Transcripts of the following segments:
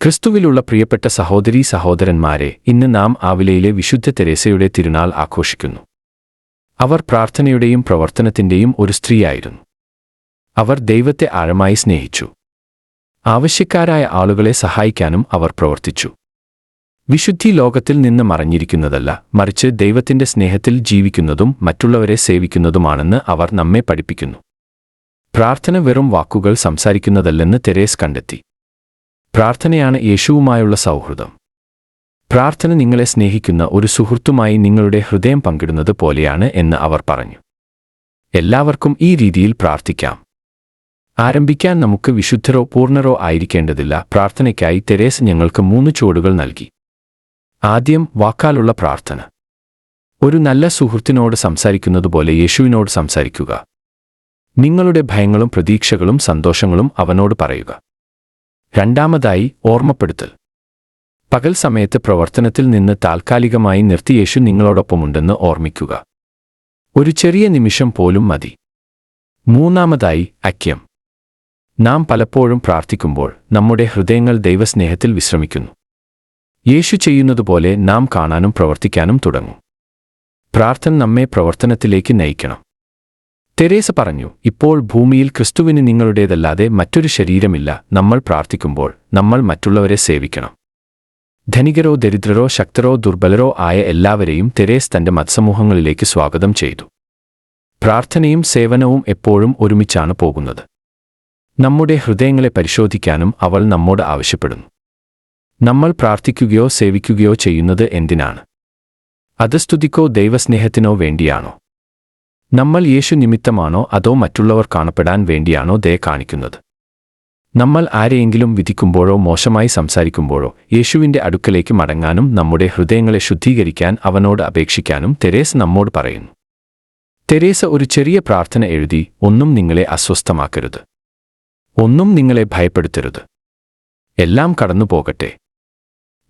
ക്രിസ്തുവിലുള്ള പ്രിയപ്പെട്ട സഹോദരീ സഹോദരന്മാരെ ഇന്ന് നാം ആവിലയിലെ വിശുദ്ധ തെരേസയുടെ തിരുനാൾ ആഘോഷിക്കുന്നു. അവർ പ്രാർത്ഥനയുടെയും പ്രവർത്തനത്തിന്റെയും ഒരു സ്ത്രീയായിരുന്നു. അവർ ദൈവത്തെ ആഴമായി സ്നേഹിച്ചു. ആവശ്യക്കാരായ ആളുകളെ സഹായിക്കാനും അവർ പ്രവർത്തിച്ചു. വിശുദ്ധി ലോകത്തിൽ നിന്ന് മറഞ്ഞിരിക്കുന്നതല്ല മറിച്ച് ദൈവത്തിന്റെ സ്നേഹത്തിൽ ജീവിക്കുന്നതും മറ്റുള്ളവരെ സേവിക്കുന്നതുമാണെന്ന് അവർ നമ്മെ പഠിപ്പിക്കുന്നു. പ്രാർത്ഥന വെറും വാക്കുകൾ സംസാരിക്കുന്നതല്ലെന്ന് തെരേസ് കണ്ടെത്തി. പ്രാർത്ഥനയാണ് യേശുവുമായുള്ള സൗഹൃദം. പ്രാർത്ഥന നിങ്ങളെ സ്നേഹിക്കുന്ന ഒരു സുഹൃത്തുമായി നിങ്ങളുടെ ഹൃദയം പങ്കിടുന്നത് പോലെയാണ് എന്ന് അവർ പറഞ്ഞു. എല്ലാവർക്കും ഈ രീതിയിൽ പ്രാർത്ഥിക്കാം. ആരംഭിക്കാൻ നമുക്ക് വിശുദ്ധരോ പൂർണരോ ആയിരിക്കേണ്ടതില്ല. പ്രാർത്ഥനയ്ക്കായി തെരേസ് ഞങ്ങൾക്ക് മൂന്ന് ചുവടുകൾ നൽകി. ആദ്യം വാക്കാലുള്ള പ്രാർത്ഥന. ഒരു നല്ല സുഹൃത്തിനോട് സംസാരിക്കുന്നതുപോലെ യേശുവിനോട് സംസാരിക്കുക. നിങ്ങളുടെ ഭയങ്ങളും പ്രതീക്ഷകളും സന്തോഷങ്ങളും അവനോട് പറയുക. രണ്ടാമതായി ഓർമ്മപ്പെടുത്തൽ. പകൽ സമയത്ത് പ്രവർത്തനത്തിൽ നിന്ന് താൽക്കാലികമായി നിർത്തി യേശു നിങ്ങളോടൊപ്പമുണ്ടെന്ന് ഓർമ്മിക്കുക. ഒരു ചെറിയ നിമിഷം പോലും മതി. മൂന്നാമതായി അക്യം. നാം പലപ്പോഴും പ്രാർത്ഥിക്കുമ്പോൾ നമ്മുടെ ഹൃദയങ്ങൾ ദൈവസ്നേഹത്തിൽ വിശ്രമിക്കുന്നു. യേശു ചെയ്യുന്നതുപോലെ നാം കാണാനും പ്രവർത്തിക്കാനും തുടങ്ങും. പ്രാർത്ഥന നമ്മെ പ്രവർത്തനത്തിലേക്ക് നയിക്കണം. തെരേസ പറഞ്ഞു ഇപ്പോൾ ഭൂമിയിൽ ക്രിസ്തുവിന് നിങ്ങളുടേതല്ലാതെ മറ്റൊരു ശരീരമില്ല. നമ്മൾ പ്രാർത്ഥിക്കുമ്പോൾ നമ്മൾ മറ്റുള്ളവരെ സേവിക്കണം. ധനികരോ ദരിദ്രരോ ശക്തരോ ദുർബലരോ ആയ എല്ലാവരെയും തെരേസ് തന്റെ മത്സമൂഹങ്ങളിലേക്ക് സ്വാഗതം ചെയ്തു. പ്രാർത്ഥനയും സേവനവും എപ്പോഴും ഒരുമിച്ചാണ് പോകുന്നത്. നമ്മുടെ ഹൃദയങ്ങളെ പരിശോധിക്കാനും അവൾ നമ്മോട് ആവശ്യപ്പെടുന്നു. നമ്മൾ പ്രാർത്ഥിക്കുകയോ സേവിക്കുകയോ ചെയ്യുന്നത് എന്തിനാണ്? അത് സ്തുതിക്കോ ദൈവസ്നേഹത്തിനോ വേണ്ടിയാണോ? നമ്മൾ യേശു നിമിത്തമാണോ അതോ മറ്റുള്ളവർ കാണപ്പെടാൻ വേണ്ടിയാണോ ദയ കാണിക്കുന്നത്? നമ്മൾ ആരെയെങ്കിലും വിധിക്കുമ്പോഴോ മോശമായി സംസാരിക്കുമ്പോഴോ യേശുവിന്റെ അടുക്കലേക്ക് മടങ്ങാനും നമ്മുടെ ഹൃദയങ്ങളെ ശുദ്ധീകരിക്കാൻ അവനോട് അപേക്ഷിക്കാനും തെരേസ് നമ്മോട് പറയുന്നു. തെരേസ ഒരു ചെറിയ പ്രാർത്ഥന എഴുതി ഒന്നും നിങ്ങളെ അസ്വസ്ഥമാക്കരുത്. ഒന്നും നിങ്ങളെ ഭയപ്പെടുത്തരുത്. എല്ലാം കടന്നു പോകട്ടെ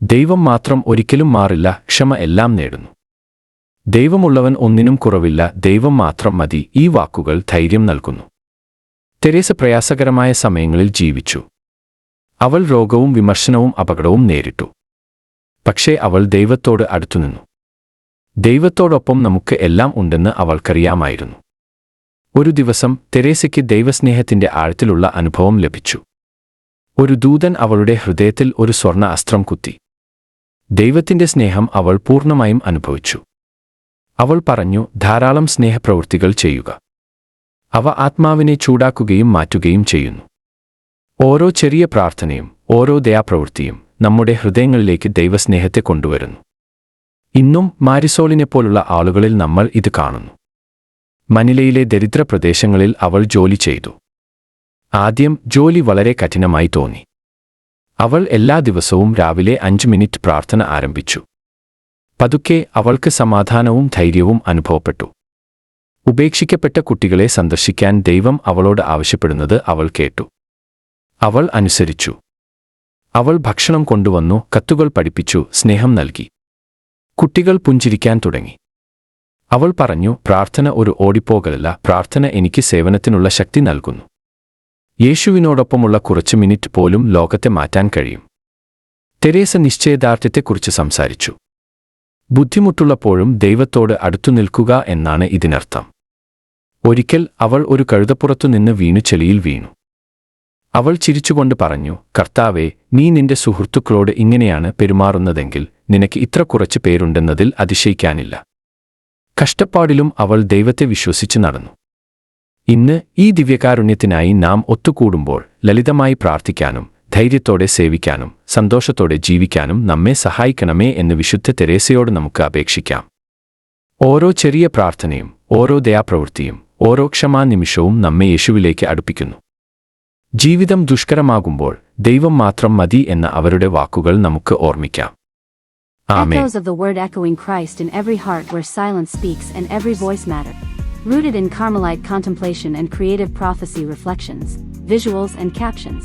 ദൈവം മാത്രം ഒരിക്കലും മാറില്ല ക്ഷമ എല്ലാം നേടുന്നു. ദൈവമുള്ളവൻ ഒന്നിനും കുറവില്ല ദൈവം മാത്രം മതി ഈ വാക്കുകൾ ധൈര്യം നൽകുന്നു. തെരേസ പ്രയാസകരമായ സമയങ്ങളിൽ ജീവിച്ചു. അവൾ രോഗവും വിമർശനവും അപകടവും നേരിട്ടു. പക്ഷേ അവൾ ദൈവത്തോട് അടുത്തുനിന്നു. ദൈവത്തോടൊപ്പം നമുക്ക് എല്ലാം ഉണ്ടെന്ന് അവൾക്കറിയാമായിരുന്നു. ഒരു ദിവസം തെരേസയ്ക്ക് ദൈവസ്നേഹത്തിന്റെ ആഴത്തിലുള്ള അനുഭവം ലഭിച്ചു. ഒരു ദൂതൻ അവളുടെ ഹൃദയത്തിൽ ഒരു സ്വർണ അസ്ത്രം കുത്തി. ദൈവത്തിന്റെ സ്നേഹം അവൾ പൂർണമായും അനുഭവിച്ചു. അവൾ പറഞ്ഞു ധാരാളം സ്നേഹപ്രവൃത്തികൾ ചെയ്യുക. അവ ആത്മാവിനെ ചൂടാക്കുകയും മാറ്റുകയും ചെയ്യുന്നു. ഓരോ ചെറിയ പ്രാർത്ഥനയും ഓരോ ദയാപ്രവൃത്തിയും നമ്മുടെ ഹൃദയങ്ങളിലേക്ക് ദൈവസ്നേഹത്തെ കൊണ്ടുവരുന്നു. ഇന്നും മാരിസോളിനെ പോലുള്ള ആളുകളിൽ നമ്മൾ ഇത് കാണുന്നു. മനിലയിലെ ദരിദ്ര പ്രദേശങ്ങളിൽ അവൾ ജോലി ചെയ്തു. ആദ്യം ജോലി വളരെ കഠിനമായി തോന്നി. അവൾ എല്ലാ ദിവസവും രാവിലെ അഞ്ച് മിനിറ്റ് പ്രാർത്ഥന ആരംഭിച്ചു. പതുക്കെ അവൾക്ക് സമാധാനവും ധൈര്യവും അനുഭവപ്പെട്ടു. ഉപേക്ഷിക്കപ്പെട്ട കുട്ടികളെ സന്ദർശിക്കാൻ ദൈവം അവളോട് ആവശ്യപ്പെടുന്നത് അവൾ കേട്ടു. അവൾ അനുസരിച്ചു. അവൾ ഭക്ഷണം കൊണ്ടുവന്നു കത്തുകൾ പഠിപ്പിച്ചു സ്നേഹം നൽകി. കുട്ടികൾ പുഞ്ചിരിക്കാൻ തുടങ്ങി. അവൾ പറഞ്ഞു പ്രാർത്ഥന ഒരു ഓടിപ്പോകലല്ല പ്രാർത്ഥന എനിക്ക് സേവനത്തിനുള്ള ശക്തി നൽകുന്നു. യേശുവിനോടൊപ്പമുള്ള കുറച്ച് മിനിറ്റ് പോലും ലോകത്തെ മാറ്റാൻ കഴിയും. തെരേസ നിശ്ചയദാർഢ്യത്തെക്കുറിച്ച് സംസാരിച്ചു. ബുദ്ധിമുട്ടുള്ളപ്പോഴും ദൈവത്തോട് അടുത്തു നിൽക്കുക എന്നാണ് ഇതിനർത്ഥം. ഒരിക്കൽ അവൾ ഒരു കഴുതപ്പുറത്തു നിന്ന് വീണു ചെളിയിൽ വീണു. അവൾ ചിരിച്ചുകൊണ്ട് പറഞ്ഞു കർത്താവേ നീ നിന്റെ സുഹൃത്തുക്കളോട് ഇങ്ങനെയാണ് പെരുമാറുന്നതെങ്കിൽ നിനക്ക് ഇത്ര കുറച്ച് പേരുണ്ടെന്നതിൽ അതിശയിക്കാനില്ല. കഷ്ടപ്പാടിലും അവൾ ദൈവത്തെ വിശ്വസിച്ച് നടന്നു. ഇന്ന് ഈ ദിവ്യകാരുണ്യത്തിനായി നാം ഒത്തുകൂടുമ്പോൾ ലളിതമായി പ്രാർത്ഥിക്കാനും ധൈര്യത്തോടെ സേവിക്കാനും സന്തോഷത്തോടെ ജീവിക്കാനും നമ്മെ സഹായിക്കണമേ എന്ന് വിശുദ്ധ തെരേസയോട് നമുക്ക് അപേക്ഷിക്കാം ഓരോ ചെറിയ പ്രാർത്ഥനയും ഓരോ ദയാപ്രവൃത്തിയും ഓരോ ക്ഷമാ നിമിഷവും നമ്മെ യേശുവിലേക്ക് അടുപ്പിക്കുന്നു ജീവിതം ദുഷ്കരമാകുമ്പോൾ ദൈവം മാത്രം മതി എന്ന അവരുടെ വാക്കുകൾ നമുക്ക് ഓർമ്മിക്കാം Echoes of the word echoing Christ in every heart where silence speaks and every voice matter. Rooted in Carmelite contemplation and creative prophecy reflections, visuals and captions.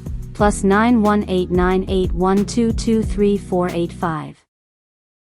plus 918981223485.